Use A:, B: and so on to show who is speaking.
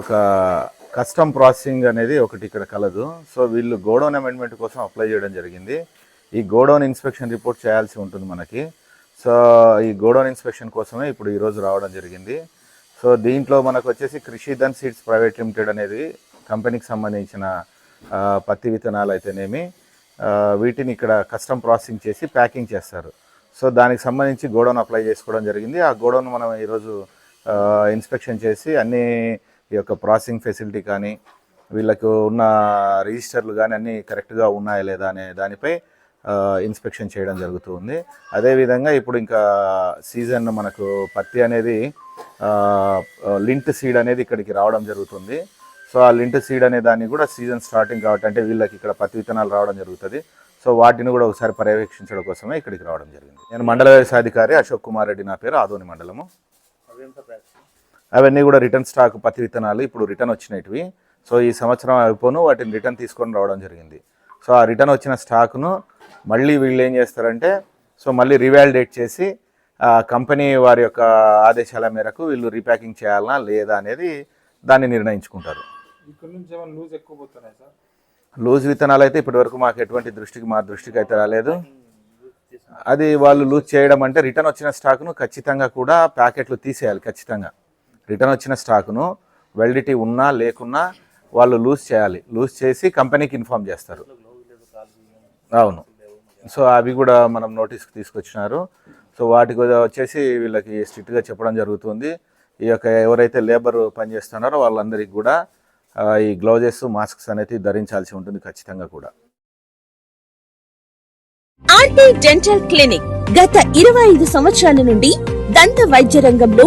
A: ఒక custom processing అనేది ఒకటి ఇక్కడ కలదు. సో వీళ్ళు గోడౌన్ అమెండ్మెంట్ కోసం అప్లై చేయడం జరిగింది. ఈ గోడౌన్ ఇన్స్పెక్షన్ రిపోర్ట్ చేయాల్సి ఉంటుంది మనకి. సో ఈ గోడౌన్ ఇన్స్పెక్షన్ కోసమే ఇప్పుడు ఈరోజు రావడం జరిగింది. సో దీంట్లో మనకు వచ్చేసి కృషిధన్ సీడ్స్ ప్రైవేట్ లిమిటెడ్ అనేది కంపెనీకి సంబంధించిన పత్తి విత్తనాలు అయితేనేమి వీటిని ఇక్కడ కస్టమ్ ప్రాసెసింగ్ చేసి ప్యాకింగ్ చేస్తారు. సో దానికి సంబంధించి గోడౌన్ అప్లై చేసుకోవడం జరిగింది. ఆ గోడౌన్ మనం ఈరోజు ఇన్స్పెక్షన్ చేసి అన్ని ఈ యొక్క ప్రాసెసింగ్ ఫెసిలిటీ కానీ వీళ్ళకు ఉన్న రిజిస్టర్లు కానీ అన్నీ కరెక్ట్గా ఉన్నాయా లేదా అనే దానిపై ఇన్స్పెక్షన్ చేయడం జరుగుతుంది అదేవిధంగా ఇప్పుడు ఇంకా సీజన్ మనకు పత్తి అనేది లింట్ సీడ్ అనేది ఇక్కడికి రావడం జరుగుతుంది. సో ఆ లింట్ సీడ్ అనే దాన్ని కూడా సీజన్ స్టార్టింగ్ కాబట్టి అంటే వీళ్ళకి ఇక్కడ పత్తి విత్తనాలు రావడం జరుగుతుంది. సో వాటిని కూడా ఒకసారి పర్యవేక్షించడం కోసమే ఇక్కడికి రావడం జరిగింది. నేను మండల వ్యవసాయాధికారి అశోక్ కుమార్ రెడ్డి నా పేరు ఆదోని మండలము. అవన్నీ కూడా రిటర్న్ స్టాక్ పత్తి విత్తనాలు ఇప్పుడు రిటర్న్ వచ్చినవి సో ఈ సంవత్సరం అయిపోను వాటిని రిటర్న్ తీసుకొని రావడం జరిగింది. సో ఆ రిటర్న్ వచ్చిన స్టాక్ను మళ్ళీ వీళ్ళు ఏం చేస్తారంటే సో మళ్ళీ రివాలిడేట్ చేసి ఆ కంపెనీ వారి యొక్క ఆదేశాల మేరకు వీళ్ళు రీప్యాకింగ్ చేయాలనా లేదా అనేది దాన్ని నిర్ణయించుకుంటారు.
B: లూజ్
A: విత్తనాలు అయితే ఇప్పటివరకు మాకు ఎటువంటి దృష్టికి మా దృష్టికి అయితే రాలేదు. అది వాళ్ళు లూజ్ చేయడం అంటే రిటర్న్ వచ్చిన స్టాక్ను ఖచ్చితంగా కూడా ప్యాకెట్లు తీసేయాలి ఖచ్చితంగా. రిటర్న్ వచ్చిన స్టాక్ను వెల్డిటీ ఉన్నా లేకున్నా వాళ్ళు లూజ్ చేయాలి. లూజ్ చేసి కంపెనీకి ఇన్ఫామ్ చేస్తారు. అవును. సో అవి కూడా మనం నోటీస్కి తీసుకొచ్చినారు. సో వాటికి వచ్చేసి వీళ్ళకి స్ట్రిక్ట్గా చెప్పడం జరుగుతుంది. ఈ యొక్క ఎవరైతే లేబర్ పనిచేస్తున్నారో వాళ్ళందరికీ కూడా ఈ గ్లౌజెస్ మాస్క్స్ అనేది ధరించాల్సి ఉంటుంది ఖచ్చితంగా కూడా.
C: ఆర్టీ డెంటల్ క్లినిక్ గత ఇరవై ఐదు సంవత్సరాల నుండి దంత వైద్య రంగంలో